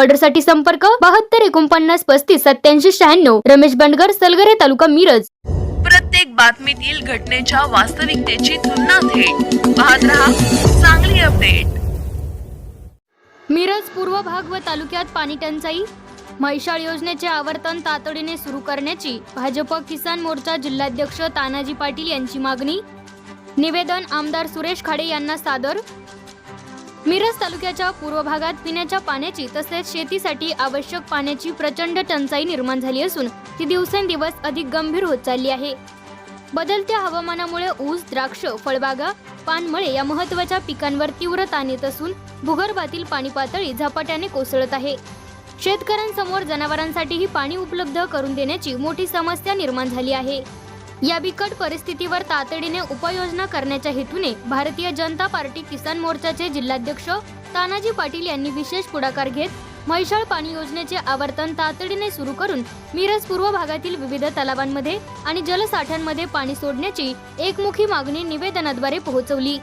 ऑर्डरसाठी संपर्क बहात्तर एकोणपन्नास पस्तीस सत्याऐंशी शहाण्णव. रमेश बंडगर सलगरे तालुका मिरज. प्रत्येक बातमीतील घटनेच्या वास्तविकतेची तुलना थेट. पाहत रहा चांगली अपडेट. मिरज पूर्व भाग व तालुक्यात पाणी टंचाई. म्हैसाळ योजनेचे आवर्तन तातडीने सुरू करण्याची भाजप किसान मोर्चा जिल्हाध्यक्ष तानाजी पाटील यांची मागणी. निवेदन आमदार सुरेश खाडे यांना सादर. मिरज तालुक्याच्या पूर्व भागात पिण्याच्या पाण्याची तसेच शेतीसाठी आवश्यक पाण्याची प्रचंड टंचाई निर्माण झाली असून ती दिवसेंदिवस अधिक गंभीर होत चालली आहे. बदलत्या हवामानामुळे ऊस द्राक्ष फळबागा पानमळे या महत्त्वाच्या पिकांवर तीव्र ताण येत असून भूगर्भातील पाणी पातळी झपाट्याने कोसळत आहे. शेतकऱ्यांसमोर जनावरांसाठीही पाणी उपलब्ध करून देण्याची मोठी समस्या निर्माण झाली आहे. या बिकट परिस्थितीवर तातडीने उपाययोजना करण्याच्या हेतूने भारतीय जनता पार्टी किसान मोर्चाचे जिल्हाध्यक्ष तानाजी पाटील यांनी विशेष पुढाकार घेत म्हैसाळ पाणी योजनेचे आवर्तन तातडीने सुरू करून मिरज पूर्व भागातील विविध तलावांमध्ये आणि जलसाठ्यांमध्ये पाणी सोडण्याची एकमुखी मागणी निवेदनाद्वारे पोहोचवली.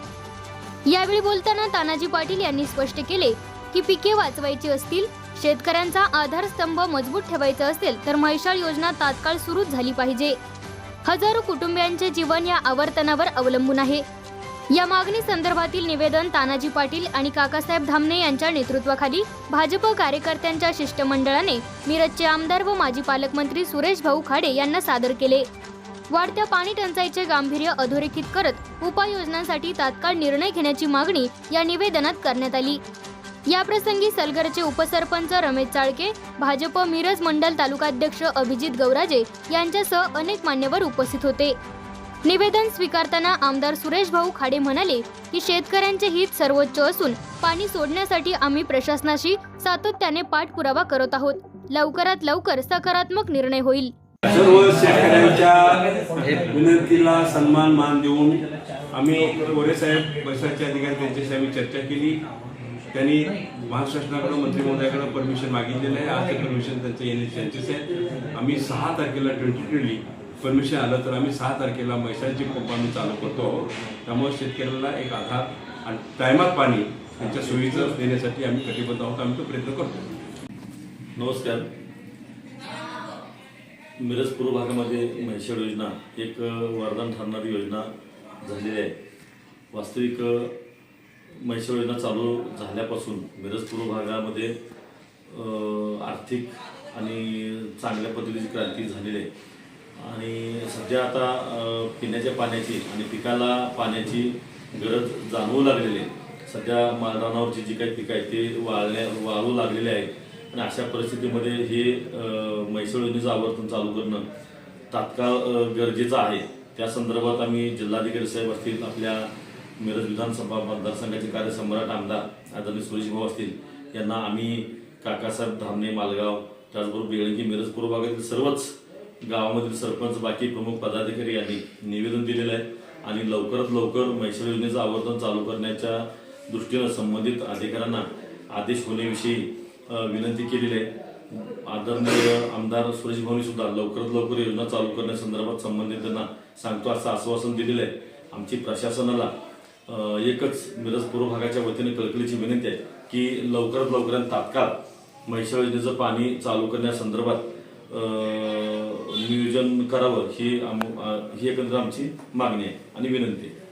यावेळी बोलताना तानाजी पाटील यांनी स्पष्ट केले की पिके वाचवायची असतील शेतकऱ्यांचा आधारस्तंभ मजबूत ठेवायचा असेल तर म्हैसाळ योजना तात्काळ सुरूच झाली पाहिजे. हजारो कुटुंबियांचे जीवन या आवर्तनावर अवलंबून आहे. या मागणी संदर्भातील निवेदन तानाजी पाटील आणि काकासाहेब धामणे यांच्या नेतृत्वाखाली भाजप कार्यकर्त्यांच्या शिष्टमंडळाने मिरजचे आमदार व माजी पालकमंत्री सुरेश भाऊ खाडे यांना सादर केले. वाढत्या पाणी टंचाईचे गांभीर्य अधोरेखित करत उपाययोजनांसाठी तात्काळ निर्णय घेण्याची मागणी या निवेदनात करण्यात आली. याप्रसंगी सलगरचे उपसरपंच रमेश चाळके भाजप मिरज मंडल तालुकाध्यक्ष अभिजित गौराजे यांच्यासह अनेक मान्यवर उपस्थित होते. निवेदन स्वीकारताना आमदार सुरेश भाऊ खाडे म्हणाले की शेतकऱ्यांचे हित सर्वोच्च असून पाणी सोडण्यासाठी आम्ही प्रशासनाशी सातत्याने पाठपुरावा करत आहोत. लवकरात लवकर सकारात्मक निर्णय होईल. सर्व शेतकऱ्यांच्या विनंतीला सन्मान मान देऊन आम्ही गोरे साहेब बसाचे अधिकारी त्यांच्याशी आम्ही चर्चा केली. त्यांनी महाराष्ट्र शासनाकडे मंत्री महोदयाकडे परमिशन मागितलेलं आहे. आज ते परमिशन त्यांचं येण्याची chances आहे. आम्ही सहा तारखेला ट्वेंटी ट्वेंटी परमिशन आलं तर आम्ही सहा तारखेला मैसाची पंप आम्ही चालू करतो आहोत. त्यामुळे शेतकऱ्याला एक आधार आणि टायमात पाणी त्यांच्या सोयीचं देण्यासाठी आम्ही कटिबद्ध आहोत. आम्ही तो प्रयत्न करतो. नमस्कार. मिरज पूर्व भागामध्ये म्हैसाळ योजना एक वरदान ठरणारी योजना झालेली आहे. वास्तविक महेश्वर योजना चालू झाल्यापासून मिरज पूर्व भागामध्ये आर्थिक आणि चांगल्या पद्धतीची क्रांती झालेली आहे. आणि सध्या आता पिण्याच्या पाण्याची आणि पिकाला पाण्याची गरज जाणवू लागलेली आहे. सध्या मालरानावरची जी काही पिकं आहेत ते वाळल्या वाळू लागलेले आहेत. आणि अशा परिस्थितीमध्ये हे म्हैसळ योजनेचं आवर्तन चालू करणं तात्काळ गरजेचं आहे. त्या संदर्भात आम्ही जिल्हाधिकारी साहेब असतील आपल्या मिरज विधानसभा मतदारसंघाचे कार्यसम्राट आमदार आदरणीय सुरेश भाऊ असतील यांना आम्ही काकासाहेब धामणे मालगाव त्याचबरोबर बेळगी मिरज पूर्व भागातील सर्वच गावामधील सरपंच बाकी प्रमुख पदाधिकारी यांनी निवेदन दिलेलं आहे. आणि लवकरात लवकर मैसूर योजनेचं आवर्तन चालू करण्याच्या दृष्टीनं संबंधित अधिकाऱ्यांना आदेश होण्याविषयी विनंती केलेली आहे. आदरणीय आमदार सुरेश भाऊनी सुद्धा लवकरात लवकर योजना चालू करण्यासंदर्भात संबंधितांना सांगतो असं आश्वासन दिलेलं आहे. आमची प्रशासनाला एकच मिरज पूर्व भागाच्या वतीने कळकळीची विनंती आहे की लवकरात लवकर तात्काळ म्हैसाळ योजनेचं पाणी चालू करण्यासंदर्भात नियोजन करावं ही आम- ही एकंदर आमची मागणी आहे आणि विनंती आहे.